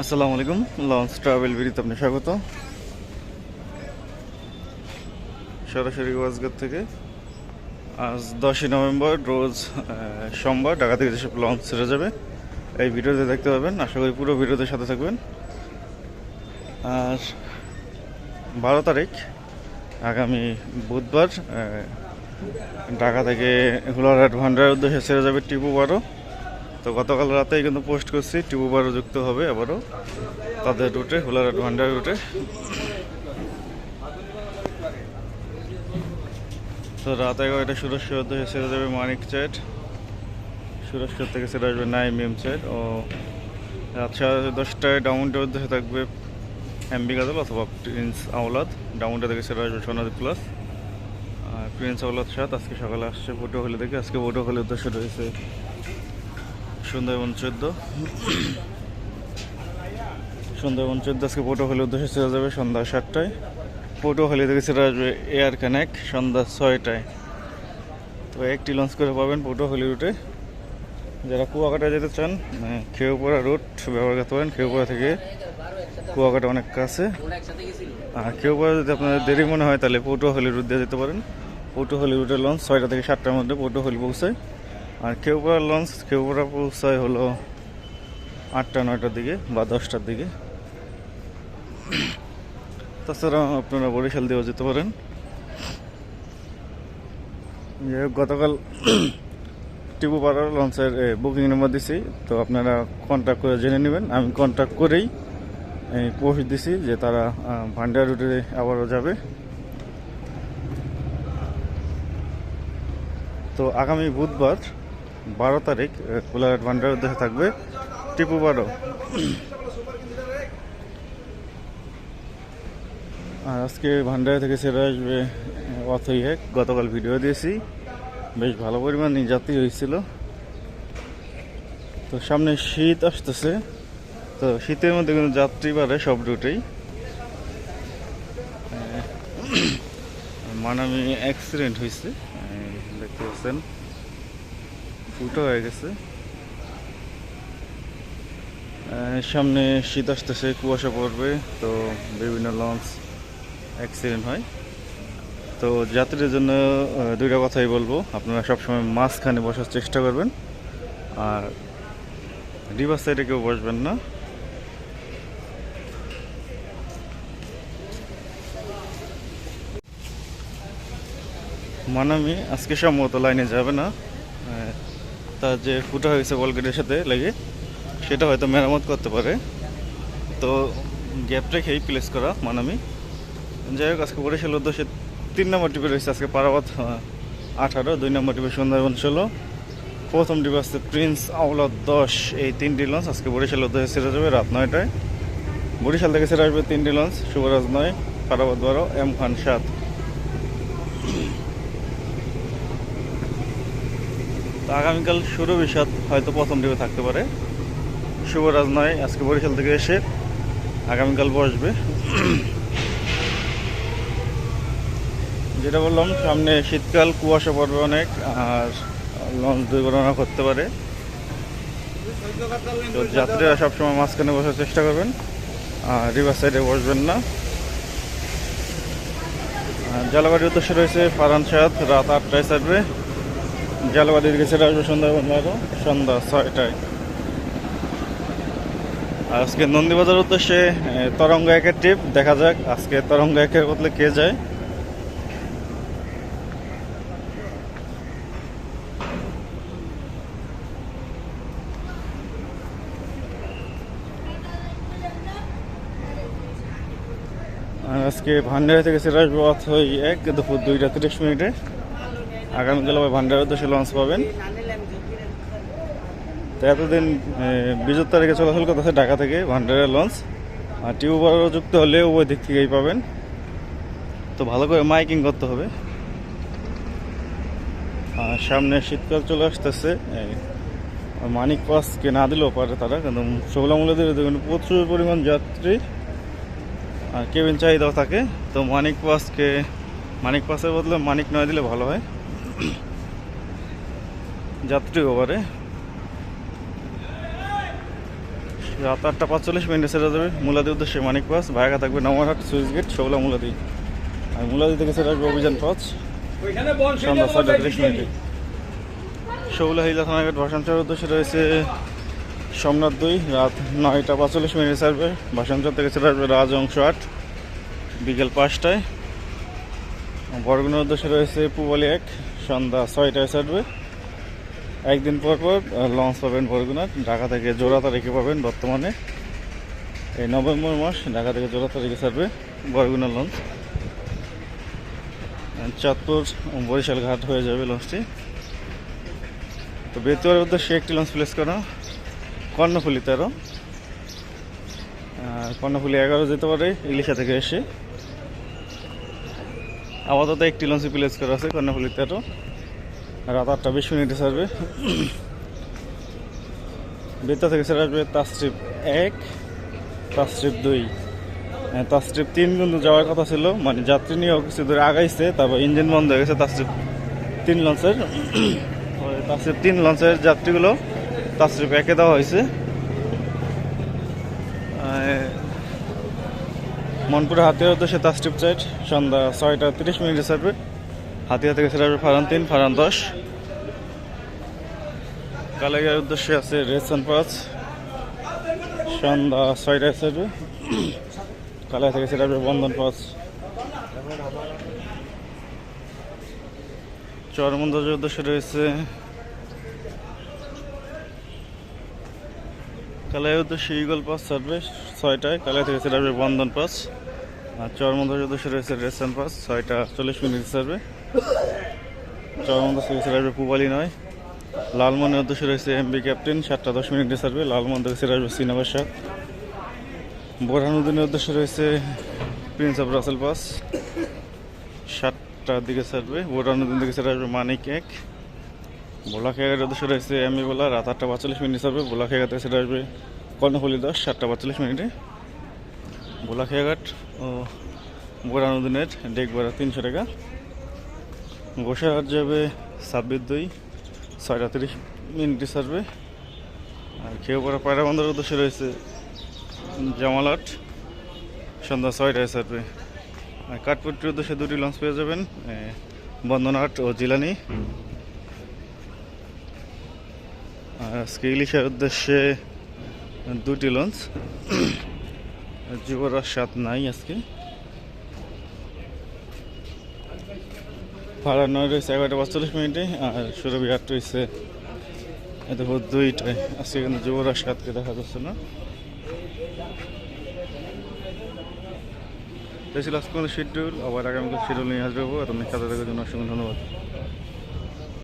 আসসালামু আলাইকুম launch travel বিড়িতে আপনি স্বাগত। সরাসরি ওয়াজগার থেকে আজ দশই নভেম্বর, রোজ সোমবার ঢাকা থেকে যেসব লঞ্চ ছেড়ে যাবে। এই ভিডিওতে দেখতে পাবেন, আশা করি পুরো ভিডিওতে সাথে থাকবেন। আর বারো তারিখ, আগামী বুধবার ঢাকা থেকে হুলারহাট ভান্ডারের উদ্দেশ্যে ছেড়ে যাবে টিপু বারো। তো গতকাল রাতেই কিন্তু পোস্ট করছি, টিপু বারো যুক্ত হবে আবারও। তাদের রুটে হুলারহাট ভান্ডার রুটে। তো রাত এগারোটা উদ্দেশ্যে ছেড়ে যাবে মানিক চ্যাট। সুরস্কর থেকে ছেড়ে আসবে নাইম এম চ্যাট। ও রাত সাড়ে দশটায় ডাউনটার উদ্দেশ্যে থাকবে এমবি গাজল অথবা প্রিন্স আওলাদ। ডাউনটা থেকে ছেড়ে আসবে সোনাদি প্লাস। আর প্রিন্স আওলাদ সাত, আজকে সকালে আসছে পটুয়াখালী থেকে আজকে পটুয়াখালীর উদ্দেশ্য রয়েছে সুন্দরবন চোদ্দ। সুন্দরবন চোদ্দ, আজকে পটুয়াখালীর উদ্দেশ্যে ছেড়ে যাবে সন্ধ্যা সাতটায়। পটুয়াখালী থেকে ছেড়ে আসবে এয়ার কানেক্ট সন্ধ্যা ছয়টায়। তো একটি লঞ্চ করে পাবেন পটুয়াখালী রুটে যারা কুয়াকাটা যেতে চান মানে খেউপাড়া রুট ব্যবহার করতে পারেন। খেউপাড়া থেকে কুয়াকাটা অনেক কাছে। আর খেউপাড়া যদি আপনাদের দেরি মনে হয়, তাহলে পটুয়াখালী রুট দিয়ে যেতে পারেন। পটুয়াখালী রুটের লঞ্চ ছয়টা থেকে সাতটার মধ্যে পটুয়াখালী পৌঁছায়। আর কেউপাড়া লঞ্চ কেউপাড়া পৌঁছায় হলো আটটা নয়টার দিকে বা দশটার দিকে। তাছাড়া আপনারা বরিশাল দিয়েও যেতে পারেন। হোক, গতকাল টিপু পাড়ার লঞ্চের বুকিং নাম্বার দিছি। তো আপনারা কন্ট্যাক্ট করে জেনে নেবেন। আমি কন্ট্যাক্ট করেই পোস্ট দিছি যে তারা ভান্ডার রুটে আবারও যাবে। তো আগামী বুধবার বারো তারিখ কোলাঘাট ভান্ডারের উদ্দেশ্যে থাকবে টিপু বারো। আর আজকে ভান্ডার থেকে ছেড়ে আসবে অথই এক। গতকাল ভিডিও দিয়েছি। বেশ ভালো পরিমাণ যাত্রী হয়েছিল। তো সামনে শীত আসতেছে। তো শীতের মধ্যে কিন্তু যাত্রী বাড়ে সব রুটেই। মানামি অ্যাক্সিডেন্ট হয়েছে। দেখতে পাচ্ছেন। ফুটো হয়ে গেছে। সামনে শীত আসতেছে, কুয়াশা পড়বে, তো বিভিন্ন লঞ্চ অ্যাক্সিডেন্ট হয়। তো যাত্রীদের জন্য দুইটা কথাই বলব। আপনারা সবসময় মাঝখানে বসার চেষ্টা করবেন। আর রিভার সাইডে কেউ বসবেন না। মানামি আজকে সম্ভবত লাইনে যাবে না। তার যে ফুটা হয়েছে বলগেটের সাথে লেগে, সেটা হয়তো মেরামত করতে পারে। তো গ্যাপ রেখেই প্লেস করা, মানামি। যাই হোক, আজকে বরিশাল উদ্দেশ্যে তিন নম্বর টিপে রয়েছে আজকে পারাবাদ আঠারো, দুই নম্বর টিপে সুন্দরবন ষোলো। প্রথম টিপে আসছে প্রিন্স আওলাদ দশ, এই তিনটি লঞ্চ আজকে বরিশাল উদ্দেশ্যে ছেড়ে যাবে রাত নয়টায়। বরিশাল থেকে ছেড়ে আসবে তিনটি লঞ্চ শুভরাজ নয় পারাবাদ বারো, এম খান সাত। তো আগামীকাল শুরু বিষাদ হয়তো প্রথম টিপে থাকতে পারে। শুভরাজ নয়, আজকে বরিশাল থেকে এসে আগামীকাল বসবে। যেটা বললাম, সামনে শীতকাল, কুয়াশা পড়বে অনেক, আর লঞ্চ দুর্ঘটনা করতে পারে। তো যাত্রীরা সবসময় মাঝখানে বসার চেষ্টা করবেন, আর রিভার সাইডে বসবেন না। জালাবাড়ির উদ্দেশ্যে রয়েছে ফারান সাদ, রাত আটটায় ছাড়বে। জালবাড়ির গেছে আসবে সন্ধ্যাবেলা বারো সন্ধ্যা ছয়টায়। আজকে নন্দীবাজার উদ্দেশ্যে তরঙ্গ একের ট্রিপ দেখা যাক আজকে তরঙ্গ একের বদলে কে যায়। আজকে ভান্ডারা থেকে সেটা আসবে অথই এক, দুপুর দুইটা তিরিশ মিনিটে। আগামীকাল আবার ভান্ডারের উদ্দেশ্যে লঞ্চ পাবেন। তো এতদিন বিজোর তারিখে চলাচল করতেছে ঢাকা থেকে ভান্ডারের লঞ্চ আর টিউবারও যুক্ত হলে ওই দিক থেকেই পাবেন। তো ভালো করে মাইকিং করতে হবে। আর সামনে শীতকাল চলে আসতেছে মানিক পাসকে না দিলেও পারে তারা, কিন্তু শোভলামূল্যদের দেখুন প্রচুর পরিমাণ যাত্রী আর কেবিন চাহিদাও থাকে। তো মানিক পাসকে মানিক পাসের বদলে মানিক নয় দিলে ভালো হয়। যাত্রী ওভারে রাত আটটা পাঁচচল্লিশ মিনিটে সেরে যাবে মুলাদি উদ্দেশ্যে মানিক পাস ভায়াকা থাকবে নমরহাট সুইচ গেট শৌলা মুলাদি। আর মুলাদি থেকে সেরে আসবে অভিযান পাঁচ সন্ধ্যা ছয়টা তিরিশ মিনিটে। শৌলা হিলা থানাঘাট ভাষাঞ্চলের উদ্দেশ্যে রয়েছে সোমনাথ দুই। রাত নয়টা পাঁচচল্লিশ মিনিটে ছাড়বে ভাষাঞ্চল থেকে ছেড়ে আসবে রাজ অংশ আট। বিকেল পাঁচটায়। বরগুনার উদ্দেশ্যে রয়েছে পুবালি এক, সন্ধ্যা ছয়টায় ছাড়বে। একদিন পর পর লঞ্চ পাবেন বরগুনার। ঢাকা থেকে জোড়া তারিখে পাবেন বর্তমানে। এই নভেম্বর মাস ঢাকা থেকে জোড়া তারিখে ছাড়বে বরগুনা লঞ্চ চাঁদপুর, বরিশাল ঘাট হয়ে যাবে লঞ্চটি তো বেতুয়ার উদ্দেশ্যে একটি লঞ্চ প্লেস করা, কর্ণফুলি তেরো। কর্ণফুলি এগারো যেতে পারে, ইলিশা থেকে এসে। আপাতত একটি লঞ্চে প্লেস করা আছে কর্ণফুলি তেরো রাত আটটা বিশ মিনিটে ছাড়বে। বেতা থেকে ছেড়ে আসবে তাস্ট্রিপ এক তাস্ট্রিপ দুই। তাস্ট্রিপ তিন কিন্তু যাওয়ার কথা ছিল। মানে যাত্রী নিয়েও কিছু দূরে আগাইছে, তারপর ইঞ্জিন বন্ধ হয়ে গেছে তাস্ট্রিপ তিন লঞ্চের। তাস্ট্রিপ তিন লঞ্চের যাত্রীগুলো তাস্ট্রিপ একে দেওয়া হয়েছে। মনপুরে হাতিয়ার উদ্দেশ্যে তাস্ট্রিপ চাইট সন্ধ্যা ছয়টা তিরিশ মিনিটে ছাড়বে। হাতিয়া থেকে ছেড়ে আসবে ফারান তিন, ফারান দশ। কালাইয়ার উদ্দেশ্যে আছে রেসান পাঁচ সন্ধ্যা ছয়টায় ছাড়বে। কালাই থেকে ছেড়ে আসবে বন্ধন পাঁচ চরমন্দাজের উদ্দেশ্যে রয়েছে কালাই উদ্দেশ্যে ইগল পাস ছাড়বে। ছয়টায় কালাই থেকে আসবে বন্ধন পাস, আর চরমন্দাজের উদ্দেশ্যে রয়েছে রেসান পাস, ছয়টা চল্লিশ মিনিট ছাড়বে চরমন্দাজ থেকে আসবে পুবালি নয় লালমনের উদ্দেশ্যে রয়েছে এমবি ক্যাপ্টেন সাতটা দশ মিনিট ছাড়বে লালমন থেকে ছেড়ে আসবে সিনেমার সাত বোরহানুদ্দিনের উদ্দেশ্যে রয়েছে প্রিন্স অফ রাসেল পাস সাতটার দিকে ছাড়বে বোরহানুদ্দিন থেকে ছেড়ে আসবে মানিক এক। বোলা খেয়াঘাটের উদ্দেশ্যে রয়েছে এমবি বোলা রাত আটটা পাঁচচল্লিশ মিনিট ছাড়বে বোলা খেয়াঘাট থেকে ছেড়ে আসবে কর্ণফুলি দশ সাতটা পাঁচচল্লিশ মিনিটে। বোলা খেয়াঘাট ও বোরহানুদ্দিনের ডেক ভাড়া তিনশো টাকা। গোসাহাট যাবে ছাব্বিশ দুই ছয়টা তিরিশ মিনিটে ছাড়বে। আর খেয়েপাড়া পায়রা বন্দরের উদ্দেশ্যে রয়েছে জামালাট সন্ধ্যা ছয়টায় ছাড়বে। আর কাঠপট্টির উদ্দেশ্যে দুটি লঞ্চ পেয়ে যাবেন বন্দনাট ও জিলানি। আর আজকে ইলিশের উদ্দেশ্যে দুটি লঞ্চ। যুবরাজ সাত নাই আজকে। ভাড়া নয় রয়েছে এগারোটা পাঁচচল্লিশ মিনিটে, আর সুরভি আট রয়েছে এত দুইটায়। আজকে কিন্তু যুবরাজ সাতকে দেখা যাচ্ছে না। এই ছিল আজকে শিডিউল আবার আগামীকাল শিডিউল নিয়ে আসবে এত খাতা দেখার জন্য অসংখ্য ধন্যবাদ।